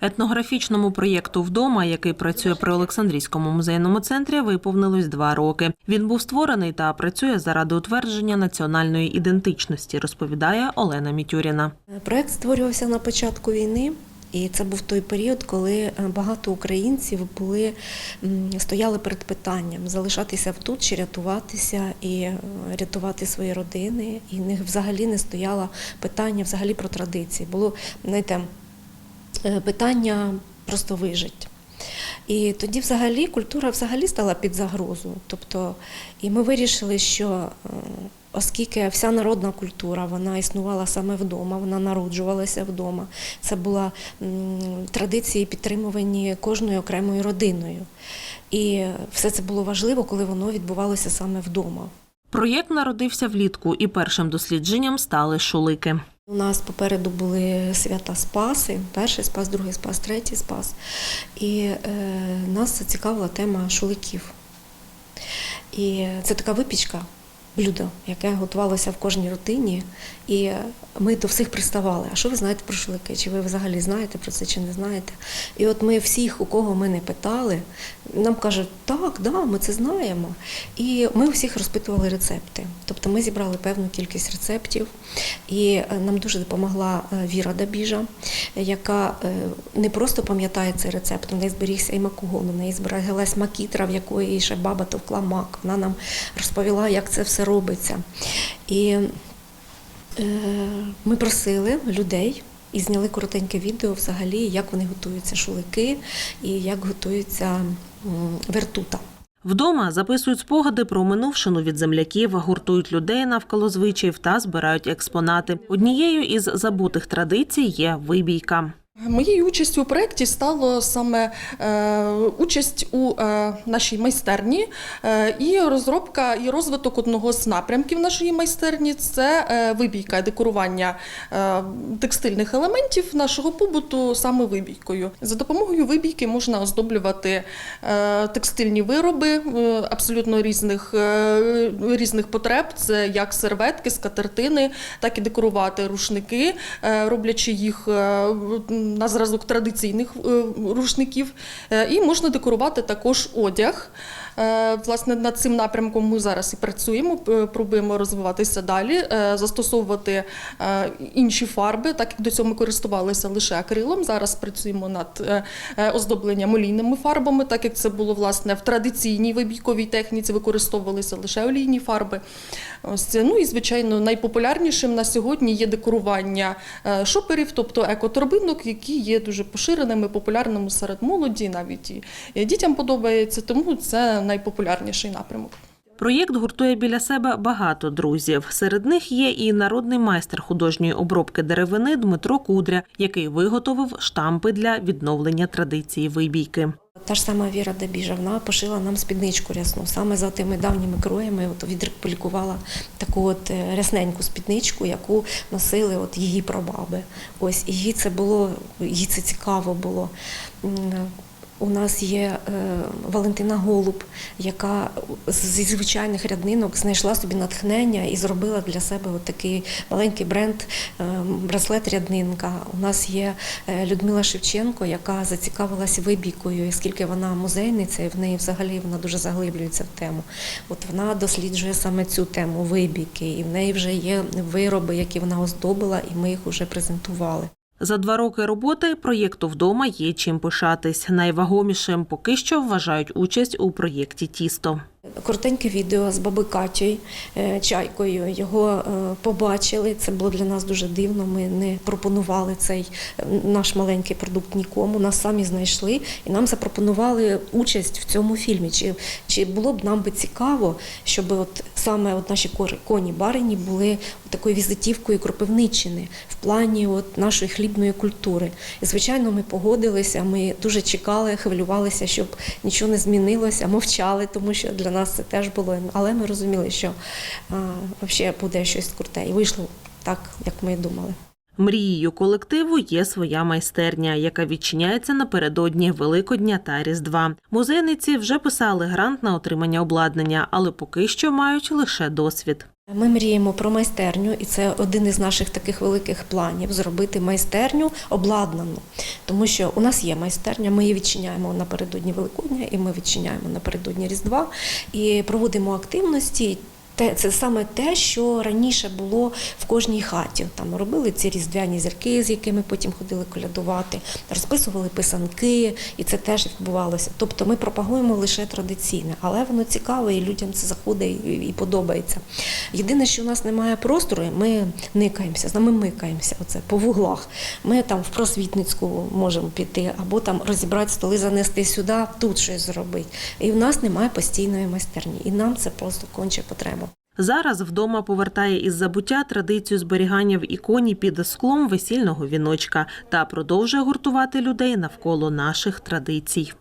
Етнографічному проєкту вдома, який працює при Олександрійському музейному центрі, виповнилось два роки. Він був створений та працює заради утвердження національної ідентичності, розповідає Олена Мітюріна. Проект створювався на початку війни. І це був той період, коли е, багато українців були стояли перед питанням залишатися тут чи рятуватися і е, рятувати свої родини. І в них взагалі не стояло питання взагалі про традиції. Було знаєте, питання просто вижити. І тоді взагалі культура взагалі стала під загрозу. Тобто, і ми вирішили, що е, оскільки вся народна культура вона існувала саме вдома, вона народжувалася вдома. Це була традиції, підтримувані кожною окремою родиною. І все це було важливо, коли воно відбувалося саме вдома. Проєкт народився влітку, і першим дослідженням стали шулики. У нас попереду були свята Спаси, перший спас, другий спас, третій спас. І е, нас зацікавила тема шуликів. І це така випічка, блюдо, яке готувалося в кожній родині. І ми до всіх приставали. А що ви знаєте про шулики? Чи ви взагалі знаєте про це, чи не знаєте? І от ми всіх, у кого ми не питали, нам кажуть, так, да, ми це знаємо. І ми всіх розпитували рецепти. Тобто ми зібрали певну кількість рецептів, і е, нам дуже допомогла е, Віра Дабіжа, яка е, не просто пам'ятає цей рецепт, у неї зберігся і макогон, у неї збереглась макітра, в якої ще баба товкла мак. Вона нам розповіла, як це все робиться. І Е, Ми просили людей і зняли коротеньке відео взагалі, як вони готуються шулики і як готується вертута. Вдома записують спогади про минувшину від земляків, гуртують людей навколо звичаїв та збирають експонати. Однією із забутих традицій є вибійка. Моєю участю у проєкті стало саме е, участь у е, нашій майстерні е, і розробка і розвиток одного з напрямків нашої майстерні це вибійка, декорування текстильних елементів нашого побуту саме вибійкою. За допомогою вибійки можна оздоблювати текстильні вироби абсолютно різних, різних потреб. Це як серветки, скатертини, так і декорувати рушники, роблячи їх на зразок традиційних е, рушників. Е, І можна декорувати також одяг. Е, Власне, над цим напрямком ми зараз і працюємо, пробуємо розвиватися далі, е, застосовувати е, інші фарби, так як до цього ми користувалися лише акрилом. Зараз працюємо над оздобленням олійними фарбами, так як це було власне в традиційній вибійковій техніці, використовувалися лише олійні фарби. Ось. Ну і звичайно, найпопулярнішим на сьогодні є декорування шоперів, тобто екоторбинок, які є дуже поширеними, популярними серед молоді, навіть і дітям подобається, тому це найпопулярніший напрямок. Проєкт гуртує біля себе багато друзів. Серед них є і народний майстер художньої обробки деревини Дмитро Кудря, який виготовив штампи для відновлення традиції вибійки. Та ж сама Віра Дабіжа, вона пошила нам спідничку рясну. Саме за тими давніми кроями от відреплікувала таку от е, рясненьку спідничку, яку носили от її прабаби. Ось і їй це було, їй це цікаво було. У нас є е, Валентина Голуб, яка зі звичайних ряднинок знайшла собі натхнення і зробила для себе от такий маленький бренд е, браслет ряднинка. У нас є е, Людмила Шевченко, яка зацікавилася вибійкою, оскільки вона музейниця, і в неї взагалі вона дуже заглиблюється в тему. От вона досліджує саме цю тему вибійки, і в неї вже є вироби, які вона оздобила, і ми їх вже презентували. За два роки роботи проєкту вдома є чим пишатись. Найвагомішим поки що вважають участь у проєкті Тісто. Коротеньке відео з баби Катєю е, Чайкою. Його е, побачили. Це було для нас дуже дивно. Ми не пропонували цей наш маленький продукт нікому. Нас самі знайшли і нам запропонували участь в цьому фільмі. Чи, чи було б нам би цікаво, щоб от саме от наші коні барині були такою візитівкою Кропивниччини в плані от нашої хлібної культури. І звичайно, ми погодилися. Ми дуже чекали, хвилювалися, щоб нічого не змінилося, мовчали, тому що для нас це теж було. Але ми розуміли, що взагалі буде щось круте. І вийшло так, як ми думали. Мрією колективу є своя майстерня, яка відчиняється напередодні Великодня та Різдва. Музейниці вже писали грант на отримання обладнання, але поки що мають лише досвід. Ми мріємо про майстерню, і це один із наших таких великих планів зробити майстерню обладнану. Тому що у нас є майстерня, ми її відчиняємо напередодні Великодня, і ми відчиняємо напередодні Різдва і проводимо активності. Те, це саме те, що раніше було в кожній хаті. Там робили ці різдвяні зірки, з якими потім ходили колядувати, розписували писанки, і це теж відбувалося. Тобто ми пропагуємо лише традиційне, але воно цікаве і людям це заходить і, подобається. Єдине, що у нас немає простору, ми никаємося, з нами микаємося. Оце по вуглах. Ми там в просвітницьку можемо піти, або там розібрати столи, занести сюди, тут щось зробити. І в нас немає постійної майстерні, і нам це просто конче потреба. Зараз вдома повертає із забуття традицію зберігання в іконі під склом весільного віночка та продовжує гуртувати людей навколо наших традицій.